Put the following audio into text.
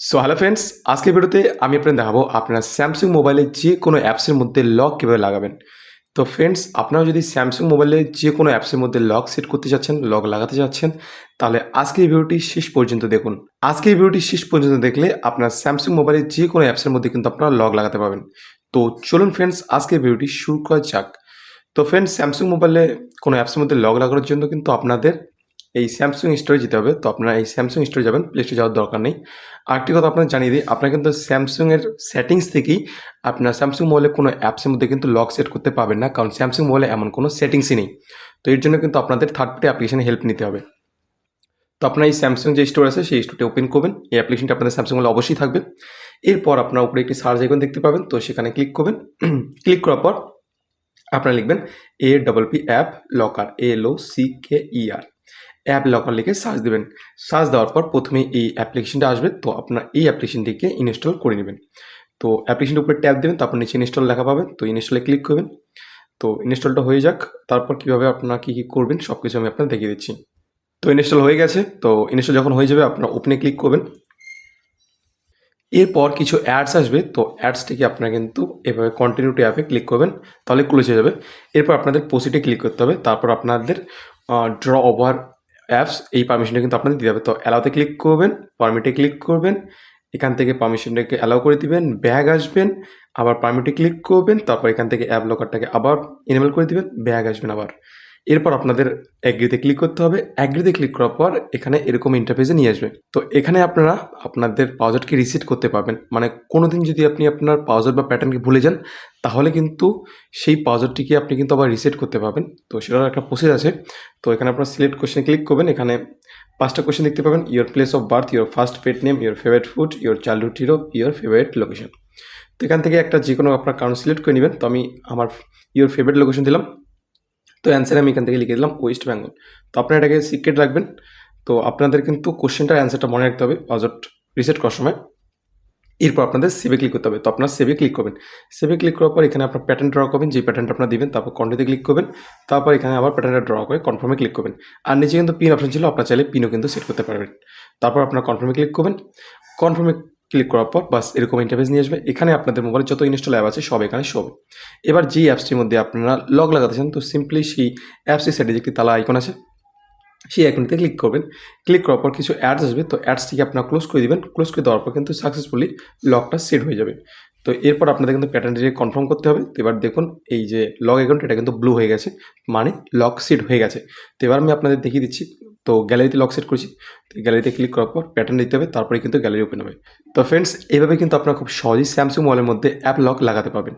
So hello friends আজকের ভিডিওতে আমি আপনাদের দেখাবো আপনার স্যামসাং মোবাইলে যে কোনো অ্যাপসের মধ্যে লক কীভাবে লাগাবেন। তো ফ্রেন্ডস আপনারা যদি স্যামসাং মোবাইলে যে কোনো অ্যাপসের মধ্যে লক সেট করতে চাচ্ছেন লক লাগাতে চাচ্ছেন, তাহলে আজকের ভিডিওটি শেষ পর্যন্ত দেখুন। আজকের ভিডিওটি শেষ পর্যন্ত দেখলে আপনার স্যামসাং মোবাইলে যে কোনো অ্যাপসের মধ্যে কিন্তু আপনারা লক লাগাতে পারবেন। তো চলুন ফ্রেন্ডস আজকের ভিডিওটি শুরু করা যাক। তো ফ্রেন্ডস স্যামসাং মোবাইলে কোনো অ্যাপসের মধ্যে লক লাগানোর জন্য কিন্তু আপনাদের এই স্যামসাং স্টোরে যেতে হবে, তো আপনারা এই স্যামসাং স্টোরে যাবেন প্লে স্টোরে যাওয়ার দরকার নেই। আরেকটি কথা আপনাকে জানিয়ে দিই, আপনারা কিন্তু স্যামসাংয়ের সেটিংস থেকেই আপনার স্যামসাং মোবাইলে কোনো অ্যাপসের মধ্যে কিন্তু লক সেট করতে পারবেন না, কারণ স্যামসাং মোবাইলে এমন কোনো সেটিংসই নেই। তো এর জন্য কিন্তু আপনাদের থার্ড পার্টি অ্যাপ্লিকেশনে হেল্প নিতে হবে। তো আপনার এই স্যামসাং যে স্টোর আছে, সেই স্টোরটি ওপেন করবেন, এই অ্যাপ্লিকেশনটা আপনাদের স্যামসাং মোবাইলে অবশ্যই থাকবে। এরপর আপনার উপরে একটি সার্চ আইকন দেখতে পাবেন, তো সেখানে ক্লিক করবেন। ক্লিক করার পর আপনারা লিখবেন A double P app locker L O C K E R app locker লিখে সার্চ দেবেন। সার্চ দেওয়ার পর প্রথমে এই অ্যাপ্লিকেশনটা আসবে, তো আপনার এই অ্যাপ্লিকেশনটিকে ইনস্টল করে নেবেন। তো অ্যাপ্লিকেশনটার উপরে ট্যাপ দেবেন, তারপর নিচে ইনস্টল লেখা পাবেন, তো ইনস্টলে ক্লিক করবেন। তো ইনস্টলটা হয়ে যাক, তারপর কীভাবে আপনারা কী কী করবেন সব কিছু আমি আপনার দেখিয়ে দিচ্ছি। তো ইনস্টল হয়ে গেছে, তো ইনস্টল যখন হয়ে যাবে আপনারা ওপেনে ক্লিক করবেন। এরপর কিছু অ্যাডস আসবে, তো অ্যাডসটিকে আপনারা কিন্তু এভাবে কন্টিনিউ ট্যাপে ক্লিক করবেন, তাহলে ক্লোজ হয়ে যাবে। এরপর আপনাদের পোসিটে ক্লিক করতে হবে, তারপর আপনাদের ড্র ওভার অ্যাপস এই পারমিশনটা কিন্তু আপনাদের দিতে হবে। তো অ্যালাউতে ক্লিক করবেন পারমিটে ক্লিক করবেন, এখান থেকে পারমিশনটাকে অ্যালাউ করে দিবেন ব্যাগ আসবেন, আবার পারমিটে ক্লিক করবেন, তারপর এখান থেকে অ্যাপ লকারটাকে আবার এনেবল করে দিবেন ব্যাগ আসবেন আবার। এরপর আপনাদের অ্যাগ্রিতে ক্লিক করতে হবে। অ্যাগ্রিতে ক্লিক করার পর এখানে এরকম ইন্টারফেসে নিয়ে আসবে। তো এখানে আপনারা আপনাদের পাউজারকে রিসেট করতে পারবেন। মানে কোনো দিন যদি আপনি আপনার পাউজার বা প্যাটার্নকে ভুলে যান, তাহলে কিন্তু সেই পাউজারটিকে আপনি কিন্তু আবার রিসেট করতে পারবেন। তো সেটার একটা প্রসেস আছে। তো এখানে আপনারা সিলেক্ট কোশ্চেনে ক্লিক করবেন। এখানে পাঁচটা কোশ্চেন দেখতে পাবেন। Your place of birth your first pet name your favourite food your childhood hero your favourite location তো এখান থেকে একটা যে কোনো আপনার কারণ সিলেক্ট করে নেবেন। তো আমি আমার ইয়োর ফেভারিট লোকেশন দিলাম। তো অ্যান্সার আমি এখান থেকে লিখে দিলাম ওয়েস্ট বেঙ্গল তো আপনারা এটাকে সিক্রেট রাখবেন। তো আপনাদের কিন্তু কোশ্চেনটার অ্যান্সারটা মনে রাখতে হবে পাজট রিসেট করার সময়। এরপর আপনাদের সেভে ক্লিক করতে হবে। তো আপনার সেভে ক্লিক করবেন। সেভে ক্লিক করার পর এখানে আপনার প্যাটার্ন ড্র করবেন। যে প্যাটার্নটা আপনার দিবেন, তারপর কন্টিতে ক্লিক করবেন। তারপর এখানে আবার প্যাটার্নটা ড্র করে কনফার্মে ক্লিক করবেন। আর নিচে কিন্তু পিন অপশন ছিল, আপনার চাইলে পিনও কিন্তু সেট করতে পারবেন। তারপর আপনার কনফার্মে ক্লিক করবেন। কনফার্মে ক্লিক করার পর বাস এরকম ইন্টারফেস নিয়ে আসবে। এখানে আপনাদের মোবাইলে যত ইনস্টল অ্যাপ আছে সব এখানে শোবে এবার যেই অ্যাপসটির মধ্যে আপনারা লগ লাগাতে চান, তো সিম্পলি সেই অ্যাপসের সাইডে যে একটি তালা আইকন আছে, সেই আইকনটিতে ক্লিক করবেন। ক্লিক করার পর কিছু অ্যাডস আসবে, তো অ্যাডসটিকে আপনারা ক্লোজ করে দেবেন। ক্লোজ করে দেওয়ার পর কিন্তু সাকসেসফুলি লকটা সেট হয়ে যাবে। তো এরপর আপনাদের কিন্তু প্যাটার্নটিকে কনফার্ম করতে হবে। তো এবার দেখুন, এই যে লগ অ্যাকাউন্ট এটা কিন্তু ব্লু হয়ে গেছে মানে লক সেট হয়ে গেছে। তো এবার আমি আপনাদের দেখিয়ে দিচ্ছি তো গ্যালারিতে লক সেট করেছি গ্যালারিতে ক্লিক করার পর প্যাটার্ন দিতে হবে, তারপরে কিন্তু গ্যালারি ওপেন হবে। তো ফ্রেন্ডস এভাবে কিন্তু আপনারা খুব সহজেই স্যামসুং ওয়ালের মধ্যে অ্যাপ লক লাগাতে পারবেন।